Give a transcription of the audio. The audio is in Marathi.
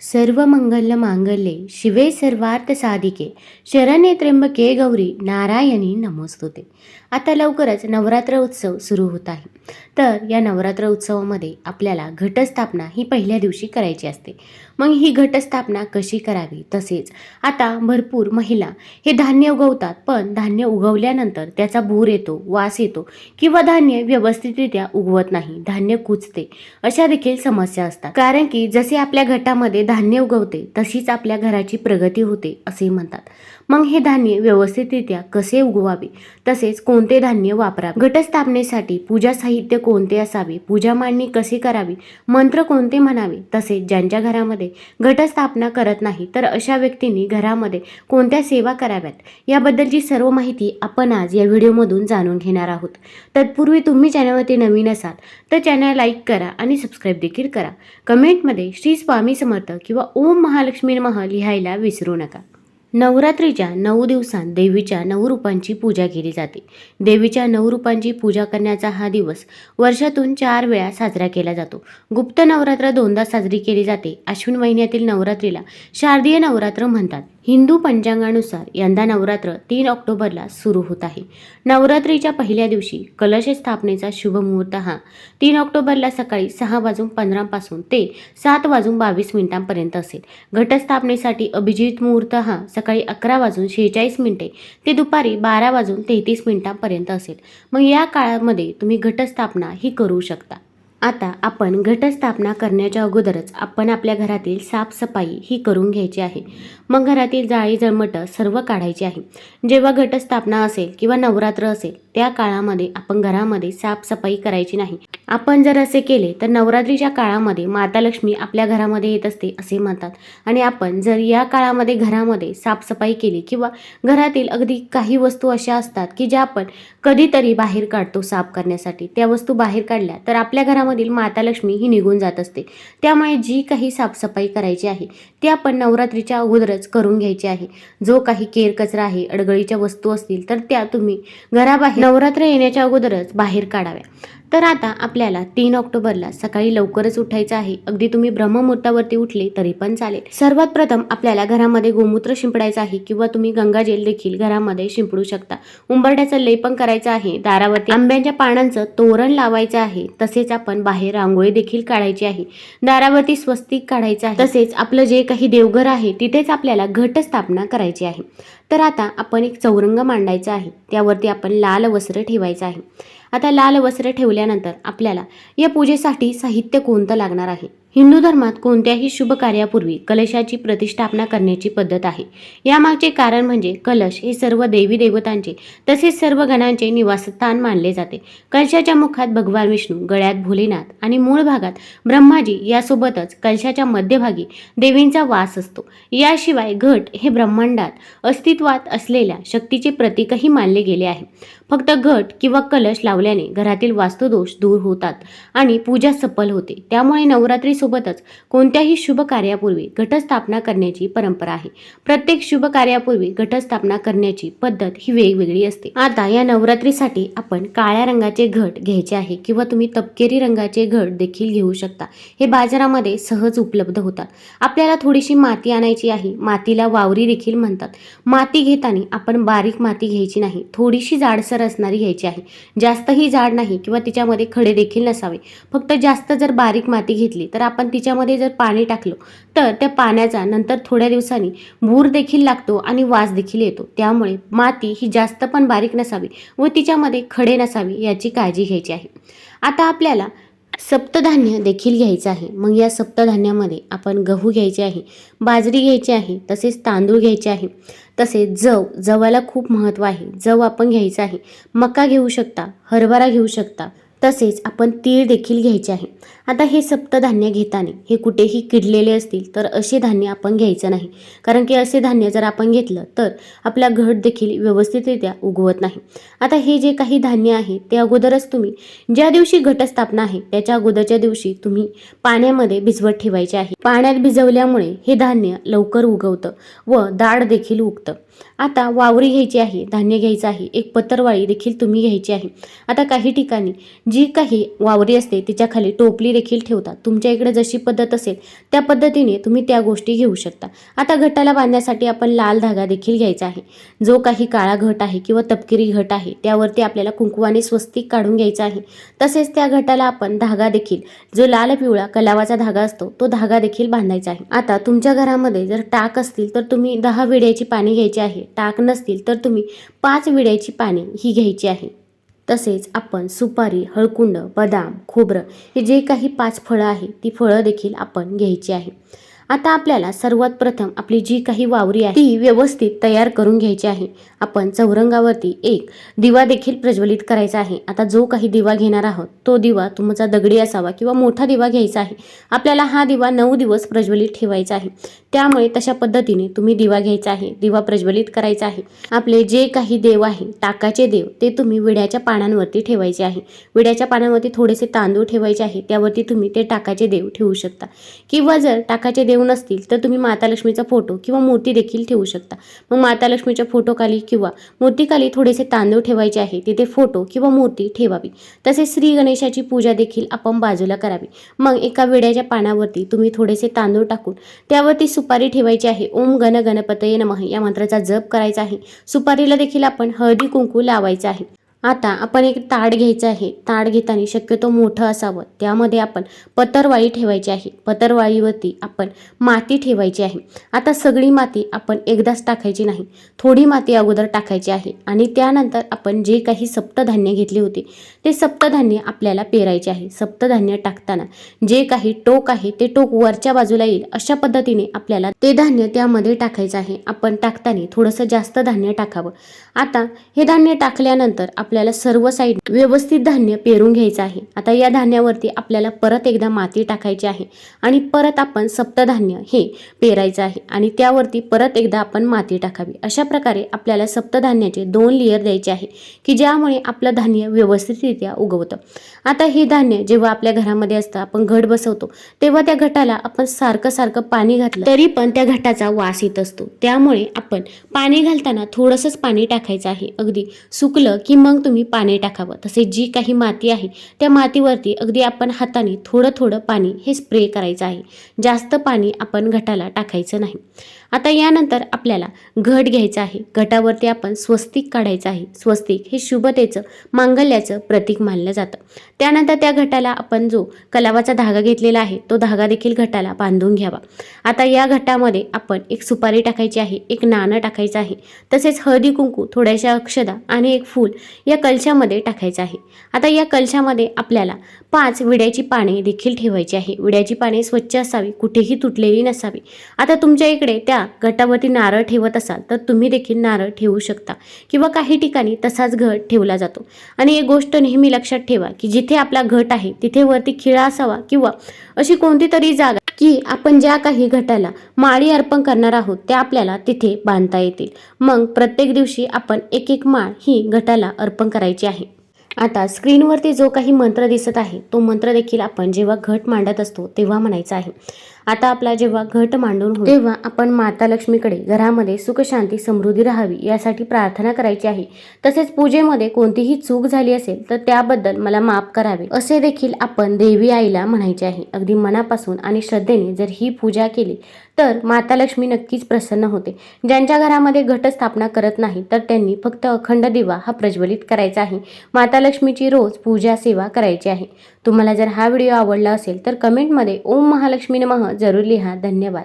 सर्व मंगल मांगल्ये शिवे सर्वार्थ साधिके. शरणे त्र्यंबके गौरी नारायणी नमोस्तुते. आता लवकरच नवरात्र उत्सव सुरू होत आहे. तर या नवरात्र उत्सवामध्ये आपल्याला घटस्थापना ही पहिल्या दिवशी करायची असते. मग ही घटस्थापना कशी करावी? तसेच आता भरपूर महिला हे धान्य उगवतात पण धान्य उगवल्यानंतर त्याचा भूर येतो वास येतो किंवा धान्य व्यवस्थितरित्या उगवत नाही धान्य कुचते अशा देखील समस्या असतात. कारण की जसे आपल्या घटामध्ये धान्य उगवते तशीच आपल्या घराची प्रगती होते असे म्हणतात. मग हे धान्य व्यवस्थितरित्या कसे उगवावे? तसेच कोणते धान्य वापरावे? घटस्थापनेसाठी पूजा साहित्य कोणते असावे? पूजा मांडणी कशी करावी? मंत्र कोणते म्हणावे? तसेच ज्यांच्या घरामध्ये घटस्थापना करत नाही तर अशा व्यक्तींनी घरामध्ये कोणत्या सेवा कराव्यात? याबद्दलची सर्व माहिती आपण आज या व्हिडिओमधून जाणून घेणार आहोत. तत्पूर्वी तुम्ही चॅनलवरती नवीन असाल तर चॅनल लाईक करा आणि सबस्क्राईब देखील करा. कमेंटमध्ये श्री स्वामी समर्थ किंवा ओम महालक्ष्मी मह लिहायला विसरू नका. नवरात्रीच्या नऊ दिवसांत देवीच्या नऊ रूपांची पूजा केली जाते. देवीच्या नऊ रूपांची पूजा करण्याचा हा दिवस वर्षातून चार वेळा साजरा केला जातो. गुप्त नवरात्र दोनदा साजरी केली जाते. अश्विन महिन्यातील नवरात्रीला शारदीय नवरात्र म्हणतात. हिंदू पंचांगानुसार यंदा नवरात्र तीन ऑक्टोबरला सुरू होत आहे. नवरात्रीच्या पहिल्या दिवशी कलश स्थापनेचा शुभ मुहूर्त हा तीन ऑक्टोबरला सकाळी सहा वाजून पंधरापासून ते सात वाजून बावीस मिनिटांपर्यंत असेल. घटस्थापनेसाठी अभिजित मुहूर्त हा सकाळी अकरा वाजून शेहेचाळीस मिनिटे ते दुपारी बारा वाजून तेहतीस मिनिटांपर्यंत असेल. मग या काळामध्ये तुम्ही घटस्थापना ही करू शकता. आता आपण घटस्थापना करण्याच्या अगोदरच आपण आपल्या घरातील साफसफाई ही करून घ्यायची आहे. मग घरातील जाळी जळमटं सर्व काढायची आहे. जेव्हा घटस्थापना असेल किंवा नवरात्र असेल त्या काळामध्ये आपण घरामध्ये साफसफाई करायची नाही. आपण जर असे केले तर नवरात्रीच्या काळामध्ये माता लक्ष्मी आपल्या घरामध्ये येत असते असे म्हणतात. आणि आपण जर या काळामध्ये घरामध्ये साफसफाई केली किंवा घरातील अगदी काही वस्तू अशा असतात की ज्या आपण कधीतरी बाहेर काढतो साफ करण्यासाठी त्या वस्तू बाहेर काढल्या तर आपल्या घरामधील माता लक्ष्मी ही निघून जात असते. त्यामुळे जी काही साफसफाई करायची आहे ती आपण नवरात्रीच्या अगोदरच करून घ्यायची आहे. जो काही केर कचरा आहे अडगळीच्या वस्तू असतील तर त्या तुम्ही घराबाहेर नवरात्र येण्याच्या अगोदरच बाहेर काढाव्या. तर आता आपल्याला तीन ऑक्टोबरला सकाळी लवकरच उठायचं आहे. अगदी तुम्ही ब्रह्ममुहूर्तावरती उठले तरी पण चालेल. सर्वात प्रथम आपल्याला घरामध्ये गोमूत्र शिंपडायचं आहे किंवा तुम्ही गंगाजेल देखील घरामध्ये शिंपडू शकता. उंबरड्याचं लेपन करायचं आहे. दारावरती आंब्यांच्या पानांचं तोरण लावायचं आहे. तसेच आपण बाहेर रांगोळी देखील काढायची आहे. दारावरती स्वस्तिक काढायचं आहे. तसेच आपलं जे काही देवघर आहे तिथेच आपल्याला घट स्थापना करायची आहे. तर आता आपण एक चौरंग मांडायचा आहे. त्यावरती आपण लाल वस्त्र ठेवायचं आहे. आता लाल वस्त्र ठेवल्यानंतर आपल्याला या पूजेसाठी साहित्य कोणतं लागणार आहे? हिंदू धर्मात कोणत्याही शुभ कार्यापूर्वी कलशाची प्रतिष्ठापना करण्याची पद्धत आहे. यामागचे कारण म्हणजे कलश हे सर्व देवी देवतांचे तसेच सर्व गणांचे निवासस्थान मानले जाते. कलशाच्या मुखात भगवान विष्णू गळ्यात भोलेनाथ आणि मूळ भागात ब्रह्माजी यासोबतच कलशाच्या मध्यभागी देवींचा वास असतो. याशिवाय घट हे ब्रह्मांडात अस्तित्वात असलेल्या शक्तीचे प्रतीकही मानले गेले आहे. फक्त घट किंवा कलश लावल्याने घरातील वास्तुदोष दूर होतात आणि पूजा सफल होते. त्यामुळे नवरात्री सोबतच कोणत्याही शुभ कार्यापूर्वी घटस्थापना करण्याची परंपरा आहे. प्रत्येक शुभ कार्यापूर्वी घटस्थापना करण्याची पद्धत ही वेगवेगळी असते. आता या नवरात्रीसाठी आपण काळ्या रंगाचे घट घ्यायचे आहे किंवा तुम्ही तपकेरी रंगाचे घट देखील घेऊ शकता. हे बाजारामध्ये सहज उपलब्ध होतात. आपल्याला थोडीशी माती आणायची आहे. मातीला वावरी देखील म्हणतात. माती घेताना आपण बारीक माती घ्यायची नाही. थोडीशी जाडसर असणारी घ्यायची आहे. जास्तही जाड नाही किंवा तिच्यामध्ये खडे देखील नसावे. फक्त जास्त जर बारीक माती घेतली तर आपण तिच्यामध्ये जर पाणी टाकलं तर त्या पाण्याचा नंतर थोड्या दिवसांनी भूर देखील लागतो आणि वास देखील येतो. त्यामुळे माती ही जास्त पण बारीक नसावी व तिच्यामध्ये खडे नसावी याची काळजी घ्यायची आहे. आता आपल्याला सप्तधान्य देखील घ्यायचं आहे. मग या सप्तधान्यामध्ये आपण गहू घ्यायचे आहे बाजरी घ्यायची आहे तसेच तांदूळ घ्यायचे आहे तसेच जव. जवाला खूप महत्त्व आहे. जव आपण घ्यायचं आहे. मका घेऊ शकता हरभरा घेऊ शकता तसेच आपण तीळ देखील घ्यायचे आहे. आता हे सप्तधान्य घेताना हे कुठेही किडलेले असतील तर असे धान्य आपण घ्यायचं नाही. कारण की असे धान्य जर आपण घेतलं तर आपला घट देखील व्यवस्थितरित्या उगवत नाही. आता हे जे काही धान्य आहे ते अगोदरच तुम्ही ज्या दिवशी घटस्थापना आहे त्याच्या अगोदरच्या दिवशी तुम्ही पाण्यामध्ये भिजवत ठेवायचे आहे. पाण्यात भिजवल्यामुळे हे धान्य लवकर उगवतं व दाड देखील उगतं. आता वावरी घ्यायची आहे धान्य घ्यायचं आहे एक पत्रवाळी देखील तुम्ही घ्यायची आहे. आता काही ठिकाणी जी काही वावरी असते तिच्या खाली टोपली देखील ठेवतात. तुमच्या इकडे जशी पद्धत असेल त्या पद्धतीने तुम्ही त्या गोष्टी घेऊ शकता. आता घटाला बांधण्यासाठी आपण लाल धागा देखील घ्यायचा आहे. जो काही काळा घट आहे किंवा तपकिरी घट आहे त्यावरती आपल्याला कुंकुवाने स्वस्तिक काढून घ्यायचा आहे. तसेच त्या घटाला आपण धागा देखील जो लाल पिवळा कलावाचा धागा असतो तो धागा देखील बांधायचा आहे. आता तुमच्या घरामध्ये जर टाक असतील तर तुम्ही दहा विड्याची पाणी घ्यायची आहे. टाक नसतील तर तुम्ही पाच विड्याची पाणी ही घ्यायची आहे. तसेच आपण सुपारी हळकुंड बदाम खोबरं हे जे काही पाच फळं आहे ती फळं देखील आपण घ्यायची आहे. आता आपल्याला सर्वात प्रथम आपली जी काही वावरी आहे ती व्यवस्थित तयार करून घ्यायची आहे. आपण चौरंगावरती एक दिवा देखील प्रज्वलित करायचा आहे. आता जो काही दिवा घेणार आहोत तो दिवा तुमचा दगडी असावा किंवा मोठा दिवा घ्यायचा आहे. आपल्याला हा दिवा नऊ दिवस प्रज्वलित ठेवायचा आहे. त्यामुळे तशा पद्धतीने तुम्ही दिवा घ्यायचा आहे दिवा प्रज्वलित करायचा आहे. आपले जे काही देव आहे टाकाचे देव ते तुम्ही विड्याच्या पानांवरती ठेवायचे आहे. विड्याच्या पानांवरती थोडेसे तांदूळ ठेवायचे आहे. त्यावरती तुम्ही ते टाकाचे देव ठेवू शकता. किंवा जर टाकाचे देव नसतील तर तुम्ही माता लक्ष्मीचा फोटो किंवा मूर्ती देखील ठेवू शकता. मग माता लक्ष्मीच्या फोटोखाली किंवा मूर्तीखाली थोडेसे तांदूळ ठेवायचे आहे तिथे फोटो किंवा मूर्ती ठेवावी. तसेच श्री गणेशाची पूजा देखील आपण बाजूला करावी. मग एका विड्याच्या पानावरती तुम्ही थोडेसे तांदूळ टाकून त्यावरती सुपारी ठेवायची आहे. ओम गण गणपतये नमः या मंत्राचा जप करायचा आहे. सुपारीला देखील आपण हळदी कुंकू लावायचं आहे. आता आपण एक ताड घ्यायचं आहे. ताड घेताना शक्यतो मोठं असावं. त्यामध्ये आपण पतरवाळी ठेवायची आहे. पतरवाळीवरती आपण माती ठेवायची आहे. आता सगळी माती आपण एकदाच टाकायची नाही. थोडी माती अगोदर टाकायची आहे आणि त्यानंतर आपण जे काही सप्तधान्य घेतले होते ते सप्तधान्य आपल्याला पेरायचे आहे. सप्तधान्य टाकताना जे काही टोक आहे ते टोक वरच्या बाजूला येईल. अशा पद्धतीने आपल्याला ते धान्य त्यामध्ये टाकायचं आहे. आपण टाकताना थोडंसं जास्त धान्य टाकावं. आता हे धान्य टाकल्यानंतर आपल्या आपल्याला सर्व साईड व्यवस्थित धान्य पेरून घ्यायचं आहे. आता या धान्यावरती आपल्याला परत एकदा माती टाकायची आहे आणि परत आपण सप्तधान्य हे पेरायचं आहे आणि त्यावरती परत एकदा आपण माती टाकावी. अशा प्रकारे आपल्याला सप्तधान्याचे दोन लेअर द्यायचे आहे की ज्यामुळे आपलं धान्य व्यवस्थितरित्या उगवतं. आता हे धान्य जेव्हा आपल्या घरामध्ये असतं आपण घट बसवतो तेव्हा त्या घटाला आपण सारखं सारखं पाणी घातलं तरी पण त्या घटाचा वास येत असतो. त्यामुळे आपण पाणी घालताना थोडंसंच पाणी टाकायचं आहे. अगदी सुकलं की मग तुम्ही पाणी टाकावं. तसेच जी काही माती आहे त्या मातीवरती अगदी आपण हाताने थोडं थोडं पाणी हे स्प्रे करायचं आहे. जास्त पाणी आपण घटाला टाकायचं नाही. आता यानंतर आपल्याला घट घ्यायचा आहे. घटावरती आपण स्वस्तिक काढायचं आहे. स्वस्तिक हे शुभतेचं मांगल्याचं प्रतीक मानलं जातं. त्यानंतर त्या घटाला आपण जो कलावाचा धागा घेतलेला आहे तो धागा देखील घटाला बांधून घ्यावा. आता या घटामध्ये आपण एक सुपारी टाकायची आहे एक नाणं टाकायचं आहे. तसेच हळदी कुंकू थोड्याशा अक्षदा आणि एक फूल या कलशामध्ये टाकायचं आहे. आता या कलशामध्ये आपल्याला पाच विड्याची पाने देखील ठेवायची आहे. विड्याची पाने स्वच्छ असावी कुठेही तुटलेली नसावी. आता तुमच्या इकडे त्या गटावरती नारळ ठेवत असाल तर तुम्ही देखील नारळ ठेवू शकता. किंवा काही ठिकाणी तसाच घट ठेवला जातो. आणि एक गोष्ट नेहमी लक्षात ठेवा की जिथे आपला घट आहे तिथे वरती खिळा असावा किंवा अशी कोणती तरी जागा की आपण ज्या काही घटाला माळी अर्पण करणार आहोत त्या आपल्याला तिथे बांधता येतील. मग प्रत्येक दिवशी आपण एक एक माळ ही घटाला अर्पण करायची आहे. आता स्क्रीनवरती जो काही मंत्र दिसत आहे तो मंत्र देखील आपण जेव्हा घट मांडत असतो तेव्हा म्हणायचा आहे. आता आपला जेव्हा घट मांडून होईल. तेव्हा आपण माता लक्ष्मीकडे घरामध्ये सुख शांती समृद्धी राहावी यासाठी प्रार्थना करायची आहे. तसेच पूजेमध्ये कोणतीही चूक झाली असेल तर त्याबद्दल मला माफ करावे. असे देखील आपण देवी आईला म्हणायचे आहे. अगदी मनापासून आणि श्रद्धेने जर ही पूजा केली तर माता लक्ष्मी नक्कीच प्रसन्न होते. ज्यांच्या घरामध्ये घटस्थापना करत नाही तर त्यांनी फक्त अखंड दिवा हा प्रज्वलित करायचा आहे. माता लक्ष्मीची रोज पूजा सेवा करायची आहे. तुम्हाला जर हा व्हिडिओ आवडला असेल तर कमेंटमध्ये ओम महालक्ष्मी नमः जरूर लिहा धन्यवाद.